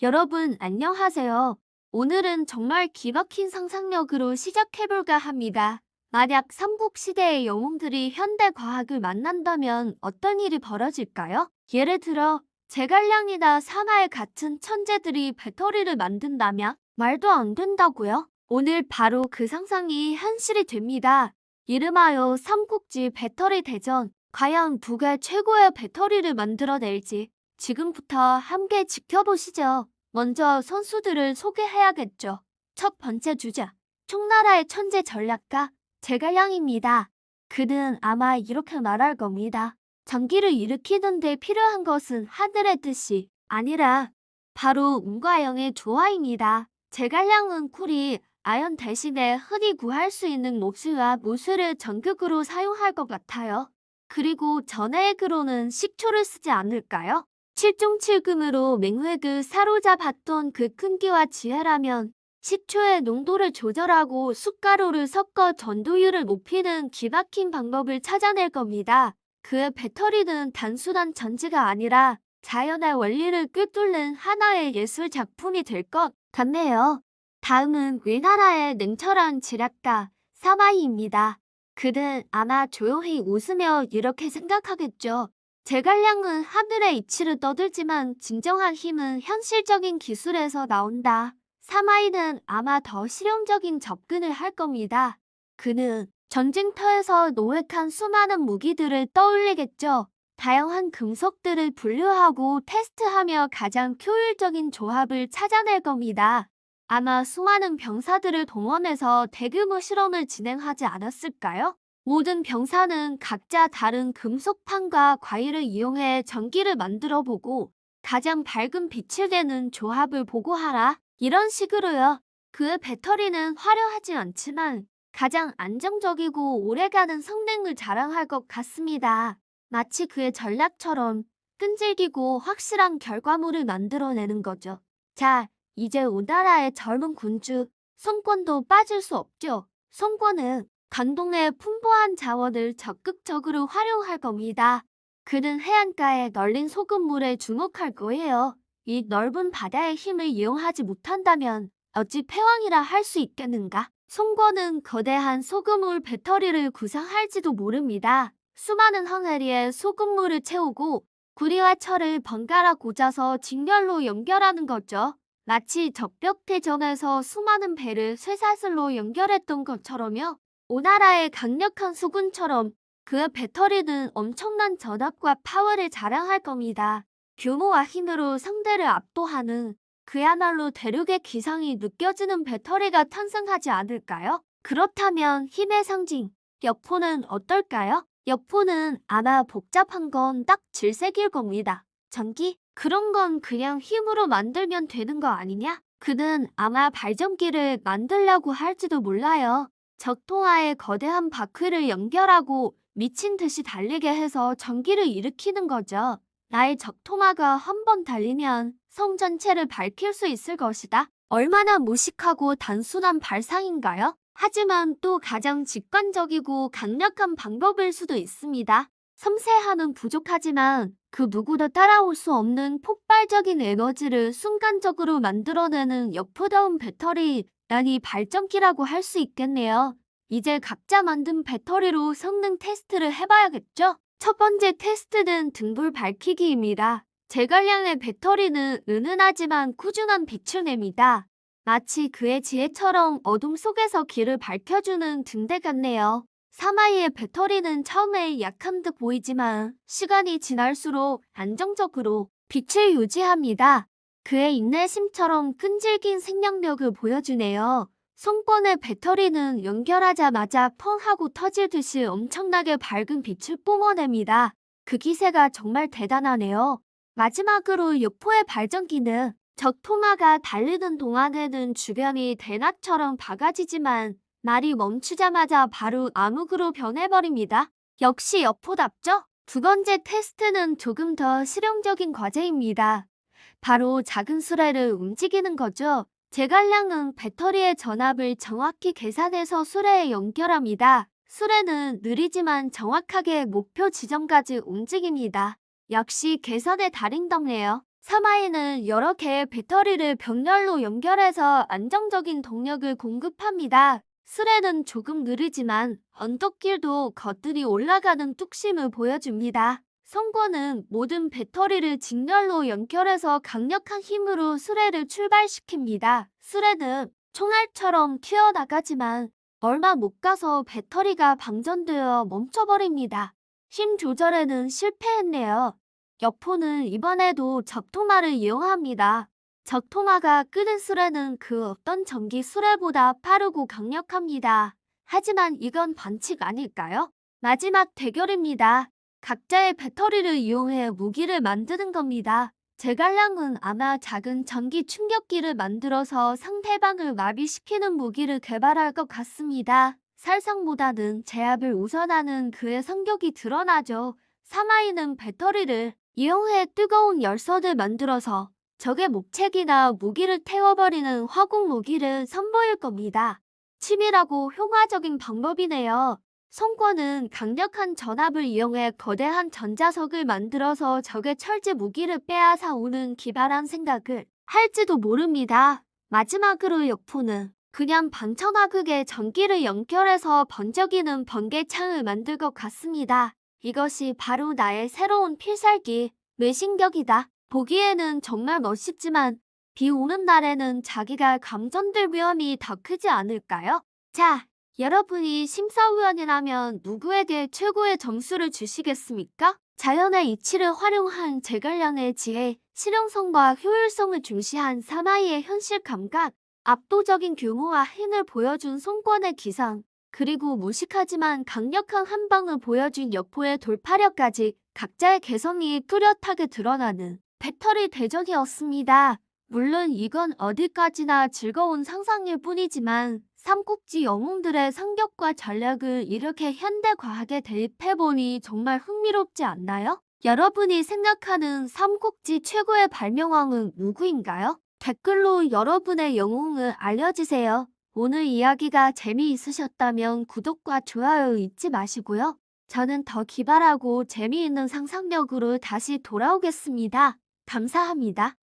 여러분 안녕하세요. 오늘은 정말 기막힌 상상력으로 시작해볼까 합니다. 만약 삼국시대의 영웅들이 현대 과학을 만난다면 어떤 일이 벌어질까요? 예를 들어 제갈량이나 사나이 같은 천재들이 배터리를 만든다면 말도 안 된다고요? 오늘 바로 그 상상이 현실이 됩니다. 이름하여 삼국지 배터리 대전. 과연 누가 최고의 배터리를 만들어낼지 지금부터 함께 지켜보시죠. 먼저 선수들을 소개해야겠죠. 첫 번째 주자, 총나라의 천재 전략가 제갈량입니다. 그는 아마 이렇게 말할 겁니다. 전기를 일으키는 데 필요한 것은 하늘의 뜻이 아니라 바로 운과 영의 조화입니다. 제갈량은 쿨이 아연 대신에 흔히 구할 수 있는 몹쓸과 무술을 전극으로 사용할 것 같아요. 그리고 전액으로는 식초를 쓰지 않을까요? 칠종칠금으로 맹획을 사로잡았던 그 끈기와 지혜라면 식초의 농도를 조절하고 숟가루를 섞어 전도율을 높이는 기막힌 방법을 찾아낼 겁니다. 그의 배터리는 단순한 전지가 아니라 자연의 원리를 꿰뚫는 하나의 예술 작품이 될 것 같네요. 다음은 우리나라의 냉철한 지략가 사마이입니다. 그는 아마 조용히 웃으며 이렇게 생각하겠죠. 제갈량은 하늘의 이치를 떠들지만 진정한 힘은 현실적인 기술에서 나온다. 사마이는 아마 더 실용적인 접근을 할 겁니다. 그는 전쟁터에서 노획한 수많은 무기들을 떠올리겠죠. 다양한 금속들을 분류하고 테스트하며 가장 효율적인 조합을 찾아낼 겁니다. 아마 수많은 병사들을 동원해서 대규모 실험을 진행하지 않았을까요? 모든 병사는 각자 다른 금속판과 과일을 이용해 전기를 만들어 보고 가장 밝은 빛을 내는 조합을 보고하라. 이런 식으로요. 그의 배터리는 화려하지 않지만 가장 안정적이고 오래가는 성능을 자랑할 것 같습니다. 마치 그의 전략처럼 끈질기고 확실한 결과물을 만들어내는 거죠. 자, 이제 우리나라의 젊은 군주 송권도 빠질 수 없죠. 송권은 강동의 풍부한 자원을 적극적으로 활용할 겁니다. 그는 해안가에 널린 소금물에 주목할 거예요. 이 넓은 바다의 힘을 이용하지 못한다면 어찌 패왕이라 할 수 있겠는가? 송권은 거대한 소금물 배터리를 구상할지도 모릅니다. 수많은 항해리에 소금물을 채우고 구리와 철을 번갈아 꽂아서 직렬로 연결하는 거죠. 마치 적벽대전에서 수많은 배를 쇠사슬로 연결했던 것처럼요. 오나라의 강력한 수군처럼 그의 배터리는 엄청난 전압과 파워를 자랑할 겁니다. 규모와 힘으로 상대를 압도하는 그야말로 대륙의 기상이 느껴지는 배터리가 탄생하지 않을까요? 그렇다면 힘의 상징, 여포는 어떨까요? 여포는 아마 복잡한 건 딱 질색일 겁니다. 전기? 그런 건 그냥 힘으로 만들면 되는 거 아니냐? 그는 아마 발전기를 만들려고 할지도 몰라요. 적통화에 거대한 바퀴를 연결하고 미친 듯이 달리게 해서 전기를 일으키는 거죠. 나의 적토마가 한 번 달리면 성 전체를 밝힐 수 있을 것이다. 얼마나 무식하고 단순한 발상인가요? 하지만 또 가장 직관적이고 강력한 방법일 수도 있습니다. 섬세함은 부족하지만 그 누구도 따라올 수 없는 폭발적인 에너지를 순간적으로 만들어내는 역포다운 배터리, 난이 발전기라고 할 수 있겠네요. 이제 각자 만든 배터리로 성능 테스트를 해봐야겠죠? 첫 번째 테스트는 등불 밝히기입니다. 제갈량의 배터리는 은은하지만 꾸준한 빛을 냅니다. 마치 그의 지혜처럼 어둠 속에서 길을 밝혀주는 등대 같네요. 사마이의 배터리는 처음에 약한 듯 보이지만 시간이 지날수록 안정적으로 빛을 유지합니다. 그의 인내심처럼 끈질긴 생명력을 보여주네요. 송권의 배터리는 연결하자마자 펑 하고 터질 듯이 엄청나게 밝은 빛을 뿜어냅니다. 그 기세가 정말 대단하네요. 마지막으로 육포의 발전기는 적토마가 달리는 동안에는 주변이 대낮처럼 바가지지만 말이 멈추자마자 바로 암흑으로 변해버립니다. 역시 여포답죠? 두 번째 테스트는 조금 더 실용적인 과제입니다. 바로 작은 수레를 움직이는 거죠. 제갈량은 배터리의 전압을 정확히 계산해서 수레에 연결합니다. 수레는 느리지만 정확하게 목표 지점까지 움직입니다. 역시 계산의 달인덕네요. 사마이는 여러 개의 배터리를 병렬로 연결해서 안정적인 동력을 공급합니다. 수레는 조금 느리지만 언덕길도 거뜬히 올라가는 뚝심을 보여줍니다. 송권은 모든 배터리를 직렬로 연결해서 강력한 힘으로 수레를 출발시킵니다. 수레는 총알처럼 튀어나가지만 얼마 못 가서 배터리가 방전되어 멈춰버립니다. 힘 조절에는 실패했네요. 여포는 이번에도 적토마를 이용합니다. 적토마가 끄는 수레는 그 어떤 전기 수레보다 빠르고 강력합니다. 하지만 이건 반칙 아닐까요? 마지막 대결입니다. 각자의 배터리를 이용해 무기를 만드는 겁니다. 제갈량은 아마 작은 전기 충격기를 만들어서 상대방을 마비시키는 무기를 개발할 것 같습니다. 살상보다는 제압을 우선하는 그의 성격이 드러나죠. 사마이는 배터리를 이용해 뜨거운 열선을 만들어서 적의 목책이나 무기를 태워버리는 화공 무기를 선보일 겁니다. 치밀하고 효과적인 방법이네요. 송권은 강력한 전압을 이용해 거대한 전자석을 만들어서 적의 철제 무기를 빼앗아 오는 기발한 생각을 할지도 모릅니다. 마지막으로 역포는 그냥 방천화극에 전기를 연결해서 번쩍이는 번개창을 만들 것 같습니다. 이것이 바로 나의 새로운 필살기, 외신격이다. 보기에는 정말 멋있지만 비 오는 날에는 자기가 감전될 위험이 더 크지 않을까요? 자, 여러분이 심사위원이라면 누구에게 최고의 점수를 주시겠습니까? 자연의 이치를 활용한 제갈량의 지혜, 실용성과 효율성을 중시한 사마이의 현실 감각, 압도적인 규모와 힘을 보여준 송권의 기상, 그리고 무식하지만 강력한 한 방을 보여준 여포의 돌파력까지 각자의 개성이 뚜렷하게 드러나는 배터리 대전이었습니다. 물론 이건 어디까지나 즐거운 상상일 뿐이지만 삼국지 영웅들의 성격과 전략을 이렇게 현대 과학에 대입해보니 정말 흥미롭지 않나요? 여러분이 생각하는 삼국지 최고의 발명왕은 누구인가요? 댓글로 여러분의 영웅을 알려주세요. 오늘 이야기가 재미있으셨다면 구독과 좋아요 잊지 마시고요. 저는 더 기발하고 재미있는 상상력으로 다시 돌아오겠습니다. 감사합니다.